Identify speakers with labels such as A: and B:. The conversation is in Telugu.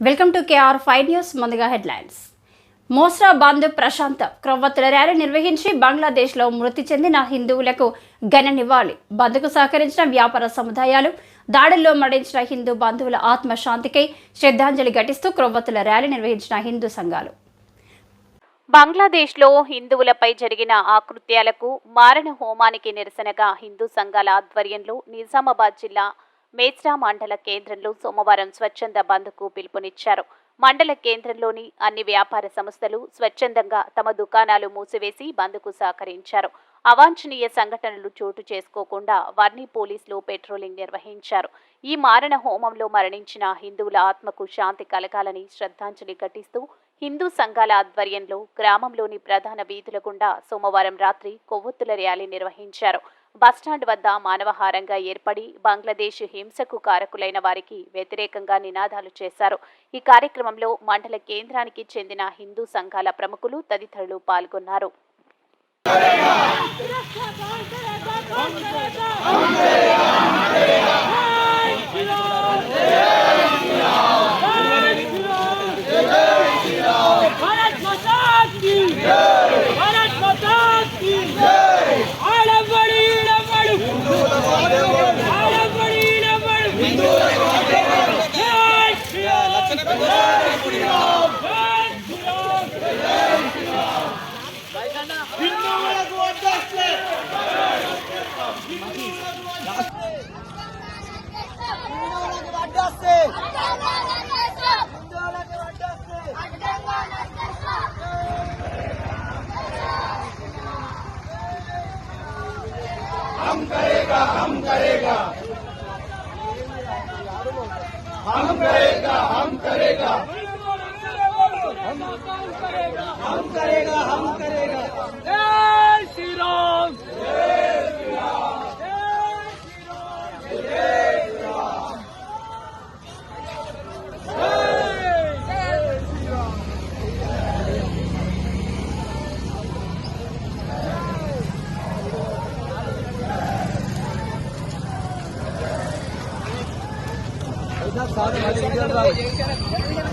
A: Welcome to KR five news ముందుగా హెడ్లైన్స్. మోస్రా బంధు ప్రశాంత్ క్రొవ్వతుల ర్యాలీ నిర్వహించి బంగ్లాదేశ్లో మృతి చెందిన హిందువులకు ఘన నివాళి. బంద్కు సహకరించిన వ్యాపార సముదాయాలు దాడుల్లో మరణించిన హిందూ బంధువుల ఆత్మశాంతికై శ్రద్ధాంజలి ఘటిస్తూ క్రొవ్వతుల ర్యాలీ నిర్వహించిన హిందూ సంఘాలు. బంగ్లాదేశ్లో హిందువులపై జరిగిన ఆకృత్యాలకు మారణ హోమానికి నిరసనగా హిందూ సంఘాల ఆధ్వర్యంలో నిజామాబాద్ జిల్లా మేస్రా మండల కేంద్రంలో సోమవారం స్వచ్ఛంద బంద్కు పిలుపునిచ్చారు. మండల కేంద్రంలోని అన్ని వ్యాపార సంస్థలు స్వచ్ఛందంగా తమ దుకాణాలు మూసివేసి బంద్కు సహకరించారు. అవాంఛనీయ సంఘటనలు చోటు చేసుకోకుండా వర్ణి పోలీసులు పెట్రోలింగ్ నిర్వహించారు. ఈ మారణ హోమంలో మరణించిన హిందువుల ఆత్మకు శాంతి కలగాలని శ్రద్ధాంజలి ఘటిస్తూ హిందూ సంఘాల ఆధ్వర్యంలో గ్రామంలోని ప్రధాన వీధుల గుండా సోమవారం రాత్రి కొవ్వొత్తుల ర్యాలీ నిర్వహించారు. బస్టాండ్ వద్ద మానవహారంగా ఏర్పడి బంగ్లాదేశ్ హింసకు కారకులైన వారికి వ్యతిరేకంగా నినాదాలు చేశారు ఈ కార్యక్రమంలో మండల కేంద్రానికి చెందిన హిందూ సంఘాల ప్రముఖులు తదితరులు పాల్గొన్నారు
B: Yeah! हम करेगा हम करेगा। हम करेगा हम करेगा हम करेगा हम करेगा इधर सारे